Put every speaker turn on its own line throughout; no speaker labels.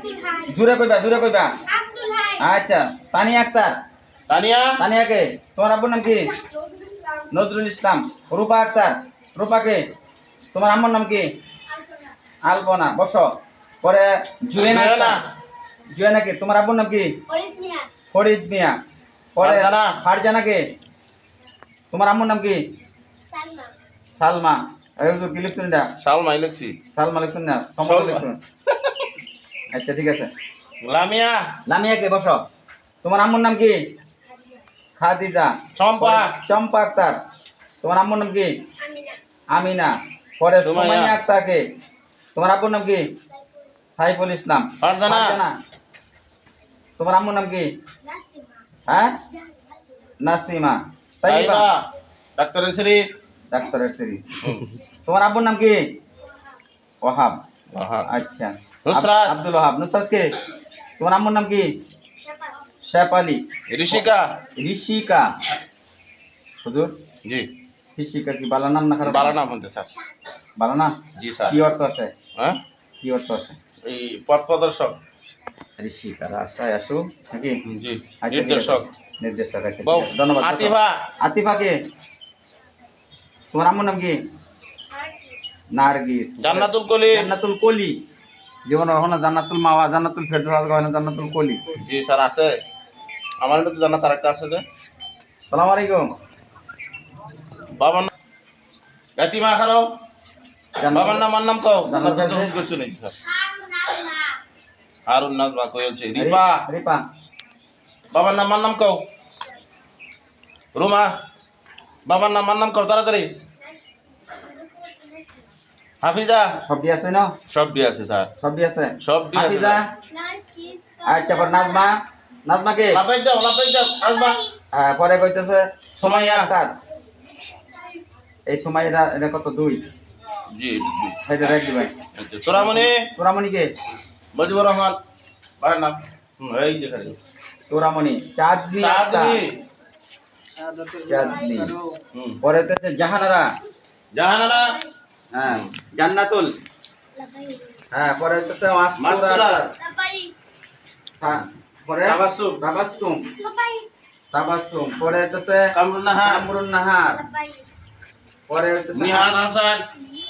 Abdul high.
জুড়ে কইবা জুড়ে কইবা।
আব্দুল হাই।
আচ্ছা তানিয়া আক্তার।
তানিয়া?
তানিয়াকে তোমার আব্বুর নাম কি?
নজরুল ইসলাম।
রূপা আক্তার। রূপাকে তোমার আম্মুর নাম কি?
আলপনা।
বসো। পরে জুয়েনা
জুয়েনা।
জুয়েনাকে তোমার আব্বুর নাম কি?
ফরিদ মিয়া।
পরে
ফারজানা।
ফারজানাকে তোমার আম্মুর নাম কি?
সালমা।
সালমা। এই তো কি লিখছেন এটা?
সালমাই লিখছি।
সালমা লিখছেন না? সমস্ত
সালমা।
লিখছেন। আচ্ছা ঠিক আছে।
লামিয়া।
লামিয়াকে বসো। তোমার আম্মুর নাম কি? খাদিজা।
চম্পা।
চম্পা আক্তার। তোমার আম্মুর নাম কি?
আমিনা।
আমিনা। পরে
সুমাইয়া।
আক্তারকে। তোমার আব্বুর নাম কি? সাইফুল ইসলাম।
ফারজানা।
ফারজানা। তোমার আম্মুর নাম কি?
নাসিমা।
হ্যাঁ? নাসিমা।
তাইবা। ডাক্তারের শ্রী
ডাক্তারের সিরি তোমার আব্বুর নাম কি? ওহাব। আচ্ছা।
নুসরাত।
আব- আব্দুল ওহাব নুসরাত কে তোমার আম্মুর নাম কি
শাপাত
শেফালি
ঋষিকা
ঋষিকা হুজুর
জি
ঋষিকা কি বালা নাম না খারাপ
বালা নাম বলতে স্যার
বালা না
জি স্যার
কি অর্থ আছে
হ্যাঁ
কি অর্থ আছে
এই পথ প্রদর্শক
ঋষিকা রাস্তায় আসু নাকি
জি
আচ্ছা, ঠিক আছে।
নির্দেশক
নির্দেশক আছে, ঠিক
বউ
আছে। ধন্যবাদ
আতিফা
আতিফা কে তোমার আম্মুর নাম কি
আর্টিস্ট
নার্গিস
জান্নাতুল কলি
জান্নাতুল কলি যেমন ওখানে জান্নাতুল মাওয়া জান্নাতুল ফেরদৌস হয় না জান্নাতুল কলি।
জি স্যার আছে। আমার তো জান্নাত আরেকটা আছে যে।
সালাম আলাইকুম।
নাম গাতিমা খারাও বাবার নাম আর নাম কও
জান্নাত
জান্নাত
আছে?
কিছু নেই স্যার।
হারুন
নাজ বা কই হচ্ছে? রিপা।
রিপা।
বাবার নাম আর নাম কও। রুমা। বাবার নাম আর নাম কও তাড়াতাড়ি। হাফিজা?
সবটি আছে না?
সবই আছে স্যার।
আছে?
সবটি আছে
হাফিজা?
নার্গিস
আচ্ছা পর নাজমা। নাজমা কে?
লাফাই দাও লাফাই দাও আসবা
হ্যাঁ, পরে কইতেছে
সুমাইয়া।
আক্তার। এই এটা কত দুই?
জি
এটা রাখ দিবেন।
আচ্ছা, তোরামণি।
তোরামণি কে?
মজিবুর রহমান। ভাইয়ের নাম এই যে খালি।
তোরামণি। চাঁদনি
চাঁদনি।
চাঁদনি। পরে জাহানারা।
জাহানারা।
হ্যাঁ জান্নাতুল
লাবাই
হ্যাঁ পরে হইতেছে মাসকুরা
মাসকুরা।
আক্তার।
লাবাই
হ্যাঁ, পরে
তাবাসসুম।
তাবাসসুম
লাবাই
তাবাসসুম পরে হইতেছে
কামরুন নাহার
কামরুন নাহার
লাবাই
পরে হইতেছে
নিহান হাসান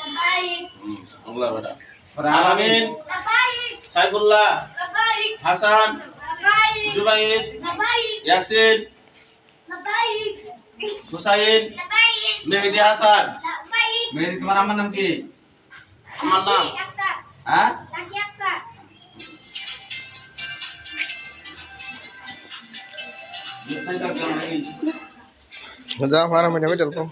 লাবাই
হুম, ওগুলা বেটা
পরে
আলামিন
লাবাই
সাইফুল্লাহ
লাবাই
হাসান
লাবাই
জুবাইর
লাবাই
ইয়াসিন
লাবাই
হুসাইন
লাবাই
মেহেদি হাসান
লাবাই
মেহেদি তোমার আমার নাম কি
আমার নাম
একটা
হ্যাঁ
নাকি একটা
जा हमारा महीने में चलता हूँ